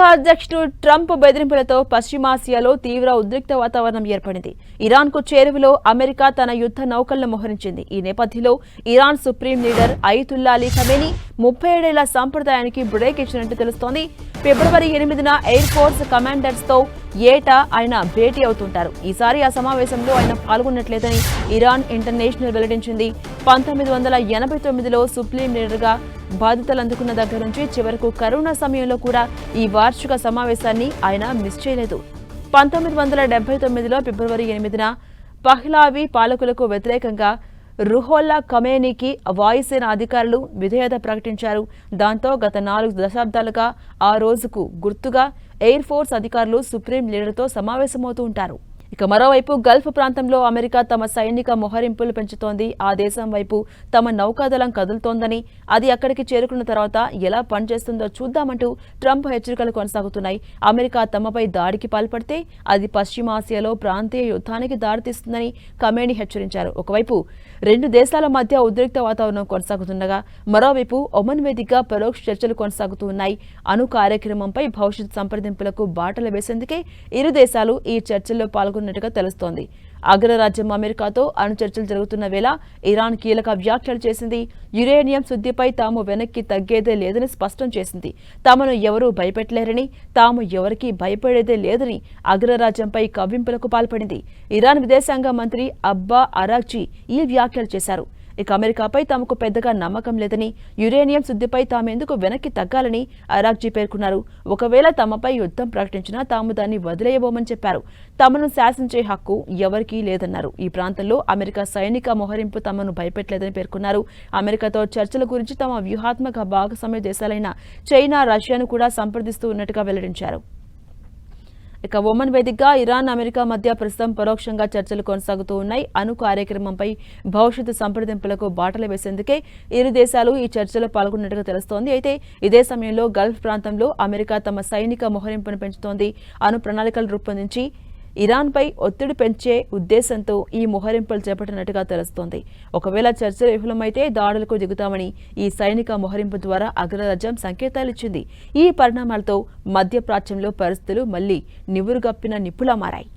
America అధ్యక్షుడు Trump బెదిరింపులతో పశ్చిమాసియాలో తీవ్ర ఉద్రిక్త వాతావరణం ఏర్పడింది. ఇరాన్కు చేరువలో అమెరికా తన యుద్ధ నౌకలను మోహరించింది. ఈ నేపథ్యంలో Iran supreme leader Ayatollah Ali Khamenei ముప్పై ఏడేళ్ళ సంప్రదాయానికి బ్రేక్ ఇచ్చినట్టు తెలుస్తోంది. ఫిబ్రవరి ఎనిమిదిన ఎయిర్ ఫోర్స్ కమాండర్స్తో ఏటా ఆయన భేటీ అవుతుంటారు. ఈసారి ఆ సమావేశంలో ఆయన పాల్గొన్నట్లేదని ఇరాన్ ఇంటర్నేషనల్ వెల్లడించింది. పంతొమ్మిది వందల ఎనభై తొమ్మిదిలో సుప్రీం లీడర్గా బాధ్యతలు అందుకున్న దగ్గర నుంచి చివరకు కరోనా సమయంలో కూడా ఈ వార్షిక సమావేశాన్ని ఆయన మిస్ చేయలేదు. పంతొమ్మిది వందల డెబ్బై తొమ్మిదిలో ఫిబ్రవరి ఎనిమిదిన పహ్లావి పాలకులకు వ్యతిరేకంగా రుహోల్లా కమేనీకి వాయుసేన అధికారులు విధేయత ప్రకటించారు. దాంతో గత నాలుగు దశాబ్దాలుగా ఆ రోజుకు గుర్తుగా ఎయిర్ ఫోర్స్ అధికారులు సుప్రీం లీడర్తో సమావేశమవుతూ ఉంటారు. ఇక మరోవైపు గల్ఫ్ ప్రాంతంలో అమెరికా తమ సైనిక మొహరింపులు పెంచుతోంది. ఆ దేశం వైపు తమ నౌకాదళం కదులుతోందని అది అక్కడికి చేరుకున్న తర్వాత ఎలా పనిచేస్తుందో చూద్దామంటూ ట్రంప్ హెచ్చరికలు కొనసాగుతున్నాయి. అమెరికా తమపై దాడికి పాల్పడితే అది పశ్చిమాసియాలో ప్రాంతీయ యుద్ధానికి దారితీస్తుందని కమేణి హెచ్చరించారు. ఒకవైపు రెండు దేశాల మధ్య ఉద్రిక్త వాతావరణం కొనసాగుతుండగా మరోవైపు ఒమన్ వేదికగా పరోక్ష చర్చలు కొనసాగుతూ ఉన్నాయి అణు కార్యక్రమంపై భవిష్యత్ సంప్రదింపులకు బాటలు వేసేందుకే ఇరు దేశాలు ఈ చర్చల్లో పాల్గొన్నట్టుగా తెలుస్తోంది. అగ్రరాజ్యం అమెరికాతో అణుచర్చలు జరుగుతున్న వేళ ఇరాన్ కీలక వ్యాఖ్యలు చేసింది. యురేనియం శుద్ధిపై తాము వెనక్కి తగ్గేదే లేదని స్పష్టం చేసింది. తమను ఎవరూ భయపెట్టలేరని తాము ఎవరికీ భయపడేదే లేదని అగ్రరాజ్యంపై కవ్వింపులకు పాల్పడింది. ఇరాన్ విదేశాంగ మంత్రి అబ్బా అరాక్జీ ఈ వ్యాఖ్యలు చేశారు. ఇక అమెరికాపై తమకు పెద్దగా నమ్మకం లేదని యురేనియం శుద్ధిపై తామెందుకు వెనక్కి తగ్గాలని అరాక్జీ పేర్కొన్నారు. ఒకవేళ తమపై యుద్ధం ప్రకటించినా తాము దాన్ని వదిలేయబోమని చెప్పారు. తమను శాసించే హక్కు ఎవరికీ లేదన్నారు. ఈ ప్రాంతంలో అమెరికా సైనిక మోహరింపు తమను భయపెట్టలేదని పేర్కొన్నారు. అమెరికాతో చర్చల గురించి తమ వ్యూహాత్మక భాగస్వామ్య దేశాలైన చైనా రష్యాను కూడా సంప్రదిస్తూ ఉన్నట్టుగా వెల్లడించారు. ఇక ఒమన్ వేదికగా ఇరాన్ అమెరికా మధ్య ప్రస్తుతం పరోక్షంగా చర్చలు కొనసాగుతూ ఉన్నాయి. అణు కార్యక్రమంపై భవిష్యత్తు సంప్రదింపులకు బాటలు వేసేందుకే ఇరు దేశాలు ఈ చర్చలో పాల్గొన్నట్టుగా తెలుస్తోంది. అయితే ఇదే సమయంలో గల్ఫ్ ప్రాంతంలో అమెరికా తమ సైనిక మొహరింపును పెంచుతోంది. అణు ప్రణాళికలు రూపొందించి ఇరాన్పై ఒత్తిడి పెంచే ఉద్దేశంతో ఈ మొహరింపులు చేపట్టినట్టుగా తెలుస్తోంది. ఒకవేళ చర్చలు విఫలమైతే దాడులకు దిగుతామని ఈ సైనిక మొహరింపు ద్వారా అగ్రరాజ్యం సంకేతాలిచ్చింది ఈ పరిణామాలతో మధ్యప్రాచ్యంలో పరిస్థితులు మళ్ళీ నివురుగప్పిన నిప్పులా మారాయి.